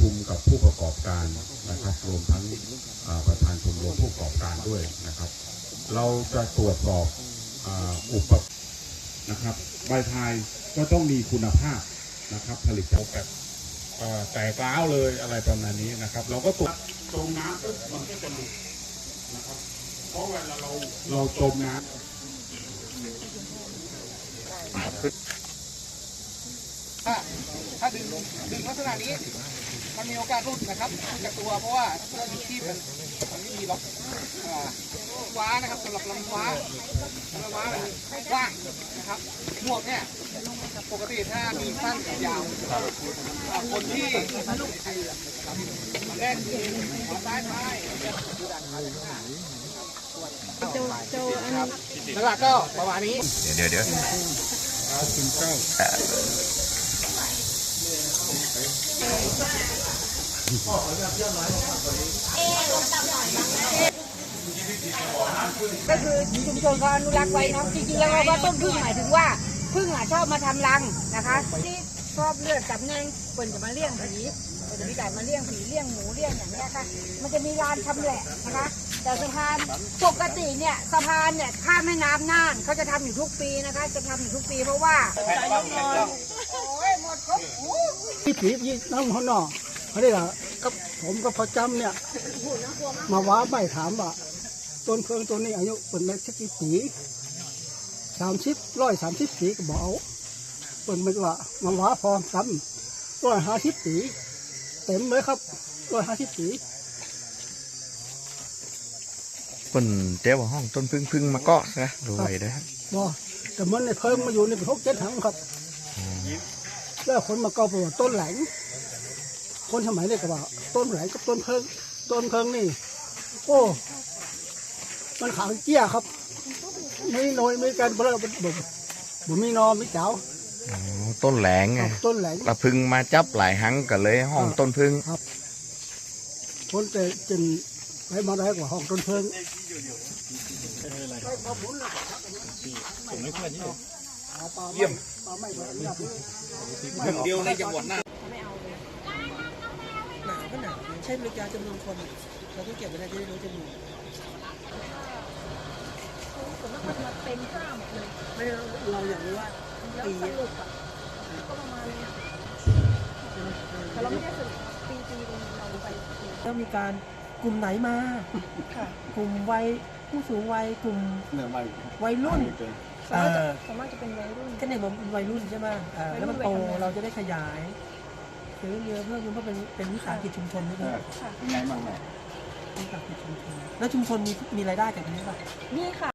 คุมกับผู้ประกอบการนะครับรวมทั้งประธานชมรมผู้ประกอบการด้วยนะครับ เราจะตรวจสอบอุปกรณ์นะครับใบพายก็ต้องมีคุณภาพนะครับผลิตจาแบบแตกล้าวเลยอะไรประมาณนี้นะครับ เราก็ตรวจมน้ำปุ๊บมันก็จะหลุดนะครับเพราะเวลาเราเราจมน้ำถ้าถ้าดึงดึงลักษณะนี้ มันมีโอกาสหลุดนะครับจากตัวเพราะว่าเครื่องที่มันมันไม่มีล็อกอ่าว้านะครับสำหรับลำว้าลำว้ามันกว้างนะครับหมวกเนี่ยปกติถ้ามีสั้นกับยาวอ่าคนที่แรกคือหัวซ้ายซ้ายโจโจอันนี้หลักๆก็ประมาณนี้ เดี๋ยวเดี๋ยวเดี๋ยว ก็คือชุมชนเขาอนุรักษ์ไว้เนาะจริงๆแล้วเราว่าต้นพึ่งหมายถึงว่าพึ่งอะชอบมาทำรังนะคะที่ชอบเลือดจับแงงเปิ่นจะมาเลี้ยงผีเปิ่นจะมีไก่มาเลี้ยงผีเลี้ยงหมูเลี้ยงอย่างเนี้ยค่ะ มันจะมีลานชำแหละนะคะ แต่สะพานปกติเนี่ยสะพานเนี่ยข้ามแม่น้ำน่านเขาจะทำอยู่ทุกปีนะคะ จะทำอยู่ทุกปีเพราะว่าโอ้ยหมดครบที่ผียี่น้ำหัวหนอ เขาได้ละกับผมกับพอจำเนี่ย มาว้าใบถามว่าต้นเพลิงต้นนี้อายุเป็นแม่ชักกี่ปีสามสิบร้อยสามสิบปีก็บอกเอาเป็นไม่ว่ามาว้าพอซ้ำร้อยห้าสิบปีเต็มเลยครับร้อยห้าสิบปีคนเจ้าว่าห้องต้นพึ่งพึ่งมาเกาะนะรวยนะบอแต่มันในเพิ่งมาอยู่ในพวกเจ็ดถังครับ แล้วคนมาเกาไปว่าต้นแหลง คนสมัยนี้ก็ว่า ต้นแหลงกับต้นเพิงต้นเพิงนี่ โอ้ มันขาวเจี้ยครับไม่น้อยไม่กันเพราะเราบ่บ่บ่มีนอไม่เจ้าอ๋อต้นแหลงไงต้นแหลงละพึ่งมาจับหลายหังก็เลย ห้องต้นพึ่งคนแต่จนไปมาได้กว่าห้องต้นเพิงเยี่ยมหนึ่งเดียวในจังหวัดน่านหนาวก็หนาวใช้บริการจำนวนคนเราต้องเก็บไว้ได้จะได้รู้จำนวนไม่เราเราอยากรู้ว่าปีอะแต่เราไม่ได้สรุปปีปีนึงเราไปต้องมีการกลุ่มไหนมากลุ่มวัยผู้สูงวัยกลุ่มวัยรุ่นเออส่วนมากจะเป็นวัยรุ่นก็เนี่ยมันเป็นวัยรุ่นใช่ไหมเออแล้วมันโตเราจะได้ขยาย ซื้อเรือเพิ่มเพราะเป็นเป็นวิสาหกิจชุมชนด้วยนะค่ะวิสาหกิจชุมชนแล้วชุมชนมีมีรายได้จากตรงนี้ป่ะ นี่ค่ะ